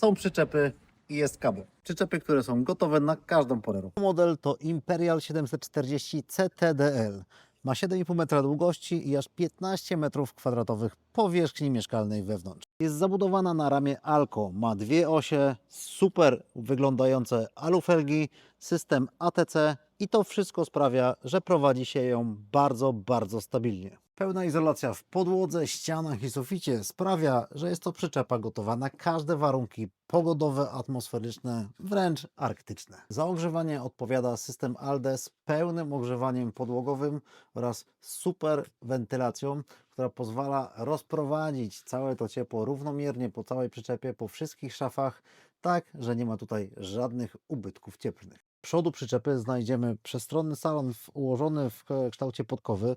Są przyczepy i jest kabo. Przyczepy, które są gotowe na każdą porę roku. Model to Imperial 740 CTDL. Ma 7,5 metra długości i aż 15 metrów kwadratowych powierzchni mieszkalnej wewnątrz. Jest zabudowana na ramię Alco. Ma dwie osie, super wyglądające alufelgi, system ATC i to wszystko sprawia, że prowadzi się ją bardzo, bardzo stabilnie. Pełna izolacja w podłodze, ścianach i suficie sprawia, że jest to przyczepa gotowa na każde warunki pogodowe, atmosferyczne, wręcz arktyczne. Za ogrzewanie odpowiada system ALDE z pełnym ogrzewaniem podłogowym oraz super wentylacją, która pozwala rozprowadzić całe to ciepło równomiernie po całej przyczepie, po wszystkich szafach, tak, że nie ma tutaj żadnych ubytków cieplnych. Przodu przyczepy znajdziemy przestronny salon w- ułożony w kształcie podkowy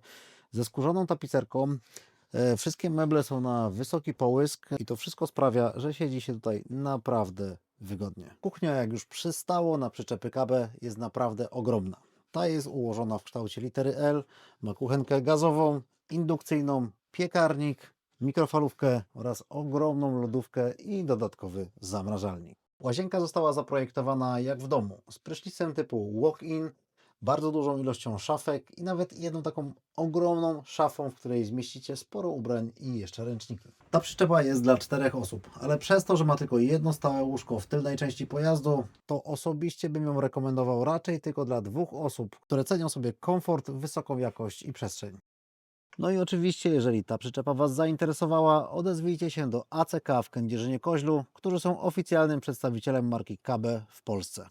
ze skórzaną tapicerką. E, Wszystkie meble są na wysoki połysk i to wszystko sprawia, że siedzi się tutaj naprawdę wygodnie. Kuchnia, jak już przystało na przyczepy KB, jest naprawdę ogromna. Ta jest ułożona w kształcie litery L, ma kuchenkę gazową, indukcyjną, piekarnik, mikrofalówkę oraz ogromną lodówkę i dodatkowy zamrażalnik. Łazienka została zaprojektowana jak w domu, z prysznicem typu walk-in, bardzo dużą ilością szafek i nawet jedną taką ogromną szafą, w której zmieścicie sporo ubrań i jeszcze ręczniki. Ta przyczepa jest dla czterech osób, ale przez to, że ma tylko jedno stałe łóżko w tylnej części pojazdu, to osobiście bym ją rekomendował raczej tylko dla dwóch osób, które cenią sobie komfort, wysoką jakość i przestrzeń. No i oczywiście, jeżeli ta przyczepa Was zainteresowała, odezwijcie się do ACK w Kędzierzynie-Koźlu, którzy są oficjalnym przedstawicielem marki KB w Polsce.